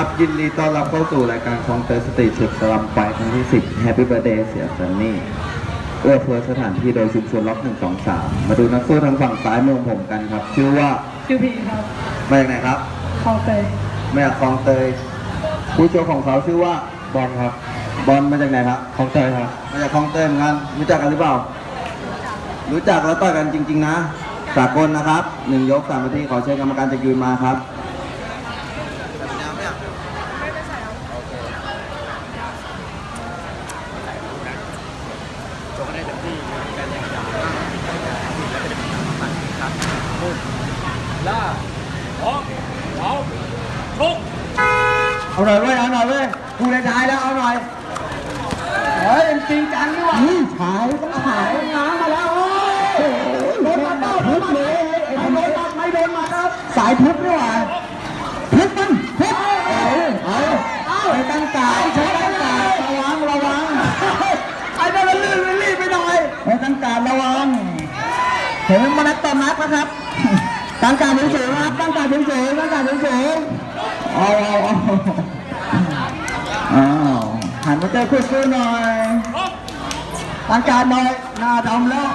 ครับ ยินดีต้อนรับเข้าสู่รายการคองเตอร์สตรีทเช็คสลัมไปครั้งที่ 10 Happy Birthday เสียซันนี่เอื้อเฟื้อสถานที่โดยชุมชนล็อก 123 มาดูนักสู้ทางฝั่งซ้ายมือของผมกันครับ ชื่อว่าชื่อพีครับมาจากไหนครับคลองเตยมาจากคลองเตยผู้โชว์ของเขาชื่อว่าบอลครับ บอลมาจากไหนครับคลองเตยครับมาจากคลองเตยเหมือนกันรู้จักกันหรือเปล่า รู้จักแล้วต่อยกันจริง ๆ นะสากลนะครับหนึ่งยกสามนาทีขอเชิญกรรมการจากยืนมาครับ ล่าพร้อมพร้อมชกเอาหน่อยเว้ยเอาหน่อยเว้ยกูในท้ายแล้วเอาหน่อยเฮ้ยจริงจังนี่หว่าฉายต้องฉายน้ำมาแล้วโอ้ยโดนมาเต้าทุบเลยไอ้โดนมาไม่โดนมาครับสายทุบนี่หว่าทุบมันทุบเอาเอาเอาไอ้ตั้งกาดใช้ตั้งกาดระวังระวังไอ้นั่นมันลื่นมันรีบไปหน่อยไอ้ตั้งกาด ระวังเห็นมันนัดต่อนัดนะครับตั้งการเฉยๆนะครับตั้งการเฉยๆตั้งการเฉยๆเอาเอาเอาอ้าวหันมาเจอคู่สู้หน่อยตั้งการหน่อยหน้าดำแล้ว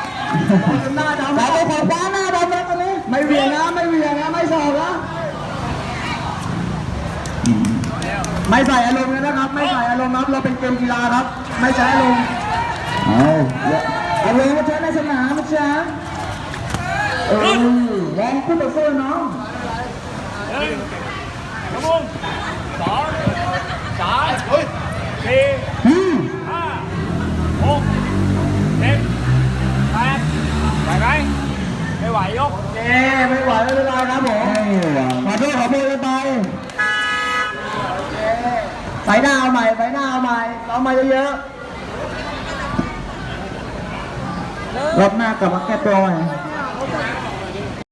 หน้าดำแล้วไปขอคว้าหน้าดำแล้วตอนนี้ไม่เหวียงนะไม่เหวียงนะไม่สอบนะไม่ใส่อารมณ์เลยนะครับ ไม่ใส่อารมณ์ครับเราเป็นเกมกีฬาครับ ไม่ใช้อารมณ์เอา เอารมณ์มาใช้ในสนามนะจ๊ะเออแรงขึ้นต่อสู้น้องหนึ่งชั่วโมงสองสามสี่ห้าหกเจ็ดแปดไหวไหมไม่ไหวยกเอ๊ไม่ไหวไม่เป็นไรครับผมขอโทษขอโทษกันไปไปหน้าเอาใหม่ไปหน้าเอาใหม่เอาใหม่เยอะๆ รอบหน้ากลับมาแก้ตัวใหม่